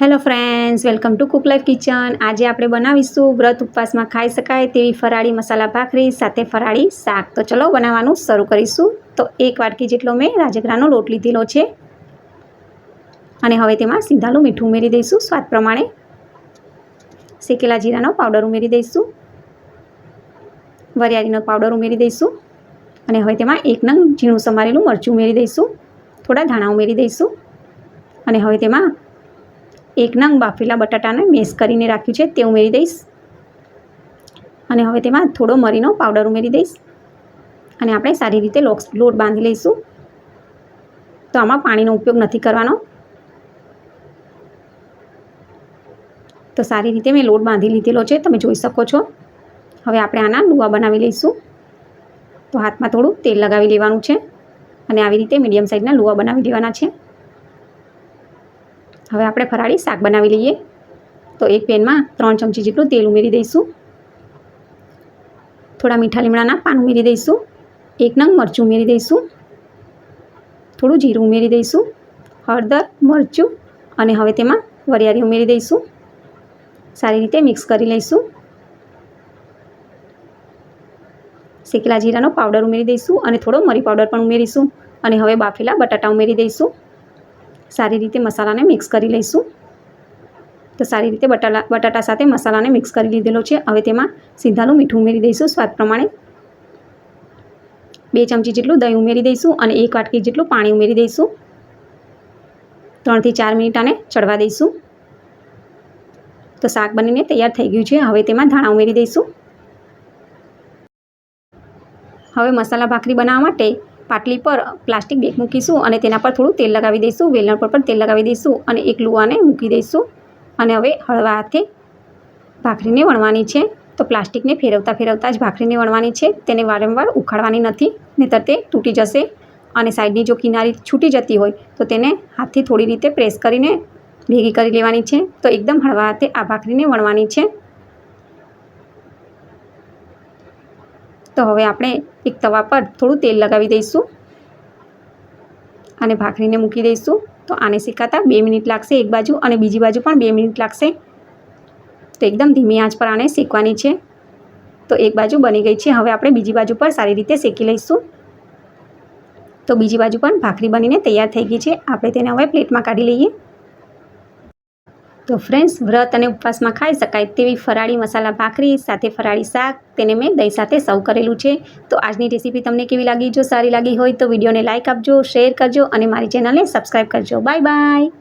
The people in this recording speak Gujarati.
Hello friends welcome to cook life kitchen આજે આપણે બનાવીશું વ્રત ઉપવાસમાં ખાઈ શકાય તેવી ફરાળી મસાલા ભાખરી, સાથે ફરાળી શાક. તો ચલો બનાવવાનું શરૂ કરીશું. તો એક વાટકી જેટલો મેં રાજગરાનો લોટ લીધેલો છે. અને હવે તેમાં સીધાલું મીઠું ઉમેરી દઈશું, સ્વાદ પ્રમાણે. શેકેલા જીરાનો પાવડર ઉમેરી દઈશું. વરિયાળીનો પાવડર ઉમેરી દઈશું. અને હવે તેમાં એક નંગ ઝીણું સમારેલું મરચું ઉમેરી દઈશું. થોડા ધાણા ઉમેરી દઈશું. અને હવે તેમાં એક નંગ બાફેલા બટાટાને મેશ કરીને રાખ્યું છે, તે ઉમેરી દઈશ. અને હવે તેમાં થોડો મરીનો પાવડર ઉમેરી દઈશ. અને આપણે સારી રીતે લોટ બાંધી લઈશું. તો આમાં પાણીનો ઉપયોગ નથી કરવાનો. તો સારી રીતે મેં લોટ બાંધી લીધેલો છે, તમે જોઈ શકો છો. હવે આપણે આના લુવા બનાવી લઈશું. તો હાથમાં થોડું તેલ લગાવી લેવાનું છે. અને આવી રીતે મીડિયમ સાઇઝના લુવા બનાવી લેવાના છે. હવે આપણે ફરાળી શાક બનાવી લઈએ. તો એક પેનમાં ત્રણ ચમચી જેટલું તેલ ઉમેરી દઈશું. થોડા મીઠા લીમડાના પાન ઉમેરી દઈશું. એક નંગ મરચું ઉમેરી દઈશું. થોડું જીરું ઉમેરી દઈશું. હળદર, મરચું અને હવે તેમાં વરિયાળી ઉમેરી દઈશું. સારી રીતે મિક્સ કરી લઈશું. શેકેલા જીરાનો પાવડર ઉમેરી દઈશું અને થોડો મરી પાવડર પણ ઉમેરીશું. અને હવે બાફેલા બટાટા ઉમેરી દઈશું. સારી રીતે મસાલાને મિક્સ કરી લઈશું. તો સારી રીતે બટાટા બટાટા સાથે મસાલાને મિક્સ કરી લીધેલો છે. હવે તેમાં સીધાલું મીઠું ઉમેરી દઈશું સ્વાદ પ્રમાણે. બે ચમચી જેટલું દહીં ઉમેરી દઈશું અને એક વાટકી જેટલું પાણી ઉમેરી દઈશું. ત્રણથી ચાર મિનિટ આને ચડવા દઈશું. તો શાક બનીને તૈયાર થઈ ગયું છે. હવે તેમાં ધાણા ઉમેરી દઈશું. હવે મસાલા ભાખરી બનાવવા માટે પાટલી પર પ્લાસ્ટિક બેગ મૂકીશું અને તેના પર થોડું તેલ લગાવી દઈશું. વેલણ પર પણ તેલ લગાવી દઈશું અને એક લુવાને મૂકી દઈશું. અને હવે હળવા હાથે ભાખરીને વણવાની છે. તો પ્લાસ્ટિકને ફેરવતા ફેરવતા જ ભાખરીને વણવાની છે. તેને વારંવાર ઉખાડવાની નથી, નહીંતર તે તૂટી જશે અને સાઈડની જો કિનારી છૂટી જતી હોય, તો તેને હાથથી થોડી રીતે પ્રેસ કરીને ભેગી કરી લેવાની છે. તો એકદમ હળવા હાથે આ ભાખરીને વણવાની છે. તો હવે આપણે એક તવા પર થોડું તેલ લગાવી દઈશું અને ભાખરીને મૂકી દઈશું. તો આને શેકાતા બે મિનિટ લાગશે એક બાજુ અને બીજી બાજુ પણ બે મિનિટ લાગશે. તો એકદમ ધીમી આંચ પર આને શેકવાની છે. તો એક બાજુ બની ગઈ છે. હવે આપણે બીજી બાજુ પર સારી રીતે શેકી લઈશું. તો બીજી બાજુ પણ ભાખરી બનીને તૈયાર થઈ ગઈ છે. આપણે તેને હવે પ્લેટમાં કાઢી લઈએ. તો ફ્રેન્ડ્સ વ્રત અને ઉપવાસમાં ખાઈ શકાય તેવી ફરાળી મસાલા ભાખરી સાથે ફરાળી શાક, તેને મેં દહીં સાથે સર્વ કરેલું છે. તો આજની રેસીપી તમને કેવી લાગી? જો સારી લાગી હોય તો વિડીયોને લાઇક આપજો શેર કરજો અને મારી ચેનલને સબસ્ક્રાઈબ કરજો. Bye bye